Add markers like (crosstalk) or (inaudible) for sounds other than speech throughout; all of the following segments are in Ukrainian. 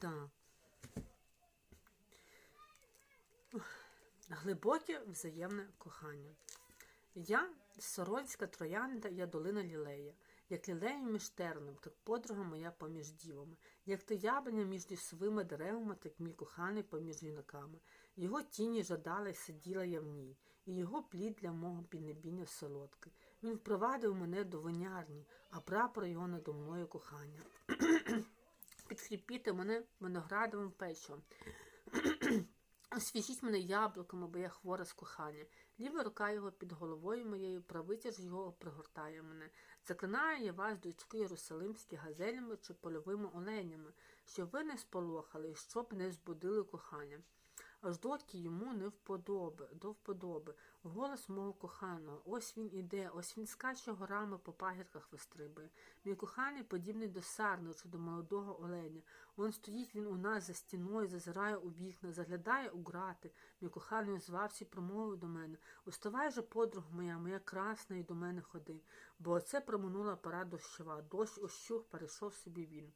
Так. Глибоке взаємне кохання. Я Соронська троянда, я долина лілея. Як лілея між терном, так подруга моя поміж дівами. Як то яблуня між лісовими деревами, так мій коханий поміж юнаками. Його тіні жадала й сиділа я в ній, і його плід для мого піднебіння солодкий. Він впровадив мене до винярні, а прапор його надо мною кохання. Підхріпіти мене виноградовим печом. (clears throat) Освіжіть мене яблуками, бо я хвора з кохання. Ліва рука його під головою моєю, правиця ж його пригортає мене. Заклинаю я вас, дочки Єрусалимські, газелями чи польовими оленями, щоб ви не сполохали і щоб не збудили кохання. Аж доки йому не вподоби, до вподоби, голос мого коханого, ось він іде, ось він скаче горами по пагірках вистрибує. Мій коханий подібний до сарни чи до молодого оленя. Он стоїть він у нас за стіною, зазирає у вікна, заглядає у грати. Мій коханий озвався і промовив до мене Уставай же, подруга моя, моя красна, і до мене ходи. Бо оце проминула пора дощова, дощ ощух, перейшов собі він.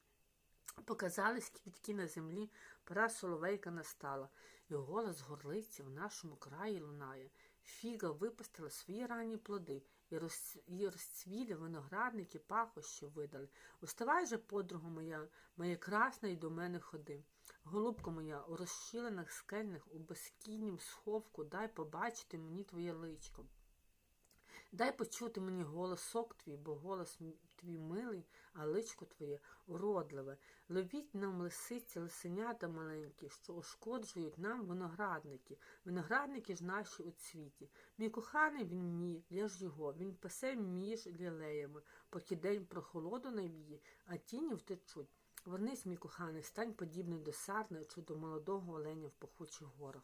Показались квітки на землі, пора соловейка настала, і голос горлиці в нашому краї лунає. Фіга випустила свої ранні плоди, і, роз... і розцвілі виноградники пахощі видали. Уставай же, подруга моя, моя красна, і до мене ходи. Голубко моя, у розщілених скельних, у безкійнім сховку, дай побачити мені твоє личко. Дай почути мені голосок твій, бо голос твій милий, личко твоє уродливе. Ловіть нам лисиці, лисенята маленькі, що ушкоджують нам виноградники. Виноградники ж наші у цвіті. Мій коханий він мій, я ж його, він пасе між лілеями, поки день прохолоду навіє, а тіні втечуть. Вернись, мій коханий, стань подібний до сарни чи до молодого оленя в пахучих горах.